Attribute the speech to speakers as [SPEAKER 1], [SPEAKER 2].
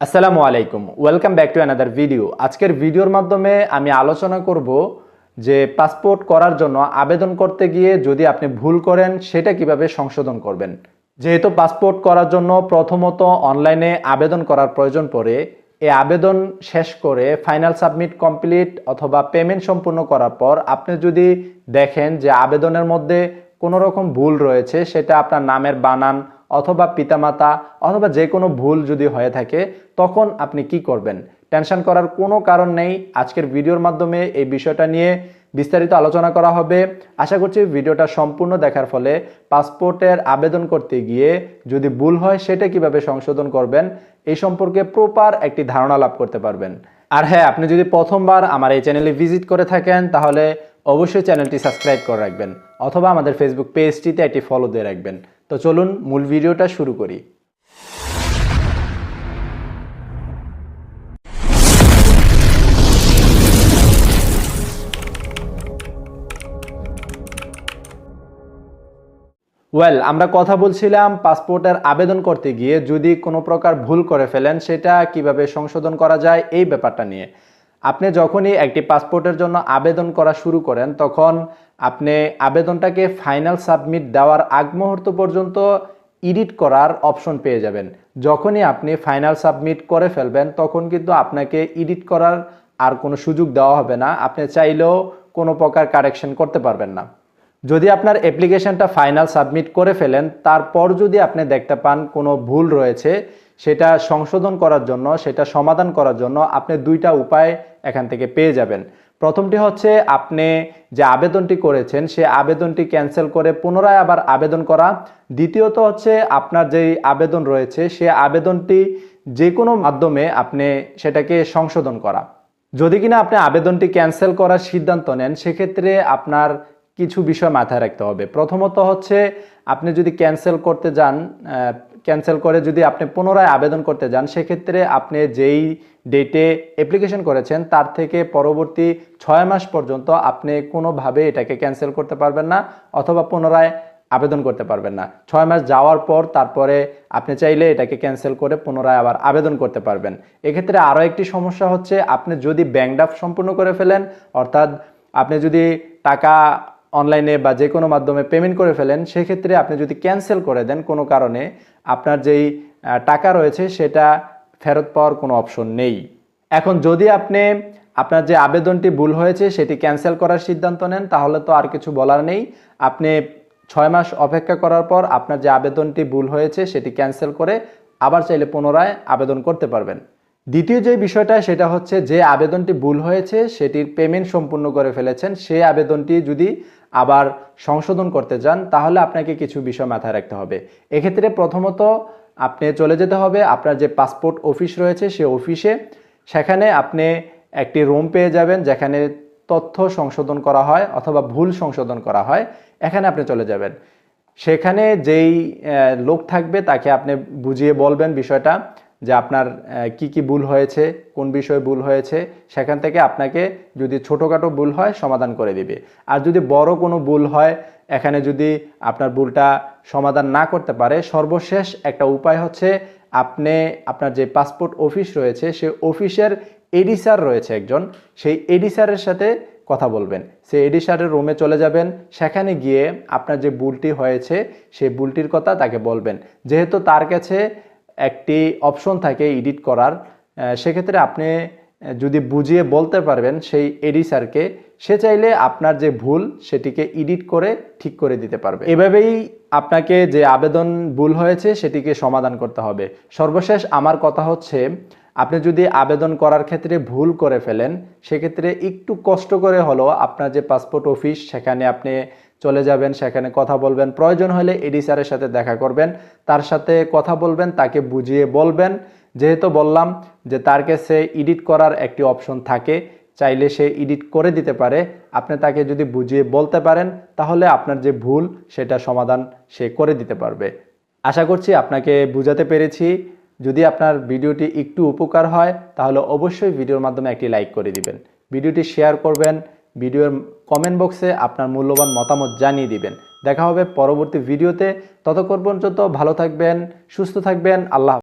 [SPEAKER 1] আসসালামু আলাইকুম। Welcome back to another video আজকের ভিডিওর মাধ্যমে আমি আলোচনা করব যে পাসপোর্ট করার জন্য আবেদন করতে গিয়ে যদি আপনি ভুল করেন, সেটা কীভাবে সংশোধন করবেন। যেহেতু পাসপোর্ট করার জন্য প্রথমত অনলাইনে আবেদন করার প্রয়োজন পড়ে, এ আবেদন শেষ করে ফাইনাল সাবমিট কমপ্লিট অথবা পেমেন্ট সম্পূর্ণ করার পর আপনি যদি দেখেন যে আবেদনের মধ্যে কোনো রকম ভুল রয়েছে, সেটা আপনার নামের বানান অথবা পিতামাতা অথবা যে কোনো ভুল যদি হয়ে থাকে, তখন আপনি কি করবেন? টেনশন করার কোনো কারণ নেই। আজকের ভিডিওর মাধ্যমে এই বিষয়টা নিয়ে বিস্তারিত আলোচনা করা হবে। আশা করছি ভিডিওটা সম্পূর্ণ দেখার ফলে পাসপোর্টের আবেদন করতে গিয়ে যদি ভুল হয়, সেটা কীভাবে সংশোধন করবেন এই সম্পর্কে প্রপার একটি ধারণা লাভ করতে পারবেন। আর হ্যাঁ আপনি যদি প্রথমবার আমার এই চ্যানেলে ভিজিট করে থাকেন, তাহলে অবশ্যই চ্যানেলটি সাবস্ক্রাইব করে রাখবেন, অথবা আমাদের ফেসবুক পেজটিতে একটি ফলো দিয়ে রাখবেন। তো চলুন মূল ভিডিওটা শুরু করি। ওয়েল আমরা কথা বলছিলাম পাসপোর্টের আবেদন করতে গিয়ে যদি কোনো প্রকার ভুল করে ফেলেন, সেটা কীভাবে সংশোধন করা যায়, এই ব্যাপারটা নিয়ে। আপনি যখনই একটি পাসপোর্টের জন্য আবেদন করা শুরু করেন, তখন আপনি আবেদনটাকে ফাইনাল সাবমিট দেওয়ার আগ মুহূর্ত পর্যন্ত এডিট করার অপশন পেয়ে যাবেন। যখনই আপনি ফাইনাল সাবমিট করে ফেলবেন, তখন কিন্তু আপনাকে এডিট করার আর কোনো সুযোগ দেওয়া হবে না। আপনি চাইলেও কোনো প্রকার কারেকশন করতে পারবেন না। যদি আপনার অ্যাপ্লিকেশনটা ফাইনাল সাবমিট করে ফেলেন, তারপর যদি আপনি দেখতে পান কোনো ভুল রয়েছে সেটা সংশোধন করার জন্য, সেটা সমাধান করার জন্য আপনি দুইটা উপায় এখান থেকে পেয়ে যাবেন। প্রথমটি হচ্ছে আপনি যে আবেদনটি করেছেন, সে আবেদনটি ক্যান্সেল করে পুনরায় আবার আবেদন করা। দ্বিতীয়ত হচ্ছে আপনার যেই আবেদন রয়েছে, সে আবেদনটি যে কোনো মাধ্যমে আপনি সেটাকে সংশোধন করা। যদি কিনা আপনি আবেদনটি ক্যান্সেল করার সিদ্ধান্ত নেন, সেক্ষেত্রে আপনার কিছু বিষয় মাথায় রাখতে হবে। প্রথমত হচ্ছে, আপনি যদি ক্যান্সেল করতে যান ক্যান্সেল করে যদি আপনি পুনরায় আবেদন করতে যান, সেক্ষেত্রে আপনি যেই ডেটে অ্যাপ্লিকেশন করেছেন, তার থেকে পরবর্তী ছয় মাস পর্যন্ত আপনি কোনোভাবে এটাকে ক্যান্সেল করতে পারবেন না, অথবা পুনরায় আবেদন করতে পারবেন না। ছয় মাস যাওয়ার পর তারপরে আপনি চাইলে এটাকে ক্যান্সেল করে পুনরায় আবার আবেদন করতে পারবেন। এক্ষেত্রে আরও একটি সমস্যা হচ্ছে, আপনি যদি ব্যাংক সম্পূর্ণ করে ফেলেন, অর্থাৎ আপনি যদি টাকা অনলাইনে বা যে কোনো মাধ্যমে পেমেন্ট করে ফেলেন, সেক্ষেত্রে আপনি যদি ক্যান্সেল করে দেন, কোনো কারণে আপনার যেই টাকা রয়েছে, সেটা ফেরত পাওয়ার কোনো অপশন নেই। এখন যদি আপনি আপনার যে আবেদনটি ভুল হয়েছে, সেটি ক্যান্সেল করার সিদ্ধান্ত নেন, তাহলে তো আর কিছু বলার নেই। আপনি ছয় মাস অপেক্ষা করার পর আপনার যে আবেদনটি ভুল হয়েছে, সেটি ক্যান্সেল করে আবার চাইলে পুনরায় আবেদন করতে পারবেন। দ্বিতীয় যে বিষয়টা, সেটা হচ্ছে যে আবেদনটি ভুল হয়েছে, সেটির পেমেন্ট সম্পূর্ণ করে ফেলেছেন, সেই আবেদনটি যদি আবার সংশোধন করতে যান, তাহলে আপনাকে কিছু বিষয় মাথায় রাখতে হবে। এক্ষেত্রে প্রথমত আপনি চলে যেতে হবে, আপনার যে পাসপোর্ট অফিস রয়েছে সে অফিসে। সেখানে আপনি একটি রুম পেয়ে যাবেন, যেখানে তথ্য সংশোধন করা হয় অথবা ভুল সংশোধন করা হয়। এখানে আপনি চলে যাবেন। সেখানে যেই লোক থাকবে তাকে আপনি বুঝিয়ে বলবেন বিষয়টা। যে আপনার কি কি ভুল হয়েছে, কোন বিষয়ে ভুল হয়েছে, সেখান থেকে আপনাকে যদি ছোটোখাটো ভুল হয় সমাধান করে দিবে। আর যদি বড় কোনো ভুল হয়, এখানে যদি আপনার ভুলটা সমাধান না করতে পারে, সর্বশেষ একটা উপায় হচ্ছে আপনি, আপনার যে পাসপোর্ট অফিস রয়েছে, সে অফিসের এডিসার রয়েছে একজন, সেই এডিসারের সাথে কথা বলবেন। সেই এডিসারের রুমে চলে যাবেন, সেখানে গিয়ে আপনার যে ভুলটি হয়েছে সেই ভুলটির কথা তাকে বলবেন। যেহেতু তার কাছে একটি অপশন থাকে এডিট করার সেক্ষেত্রে আপনি যদি বুঝিয়ে বলতে পারবেন সেই এডিসারকে সে চাইলে আপনার যে ভুল সেটিকে এডিট করে ঠিক করে দিতে পারবে। এভাবেই আপনাকে যে আবেদন ভুল হয়েছে সেটিকে সমাধান করতে হবে। সর্বশেষ আমার কথা হচ্ছে আপনি যদি আবেদন করার ক্ষেত্রে ভুল করে ফেলেন, সেক্ষেত্রে একটু কষ্ট করে হলেও আপনার যে পাসপোর্ট অফিস, সেখানে আপনি চলে যাবেন, সেখানে কথা বলবেন। প্রয়োজন হলে এডি স্যারের সাথে দেখা করবেন, তার সাথে কথা বলবেন, তাকে বুঝিয়ে বলবেন। যেহেতু বললাম যে তার কাছে এডিট করার একটি অপশন থাকে, চাইলে সে এডিট করে দিতে পারে। আপনি তাকে যদি বুঝিয়ে বলতে পারেন, তাহলে আপনার যে ভুল, সেটা সমাধান সে করে দিতে পারবে। আশা করছি আপনাকে বুঝাতে পেরেছি। যদি আপনার ভিডিওটি একটু উপকার হয়, তাহলে অবশ্যই ভিডিওর মাধ্যমে একটি লাইক করে দিবেন। ভিডিওটি শেয়ার করবেন, ভিডিওর কমেন্ট বক্সে আপনার মূল্যবান মতামত জানিয়ে দিবেন। দেখা হবে পরবর্তী ভিডিওতে। ততক্ষণ পর্যন্ত ভালো থাকবেন, সুস্থ থাকবেন, আল্লাহ।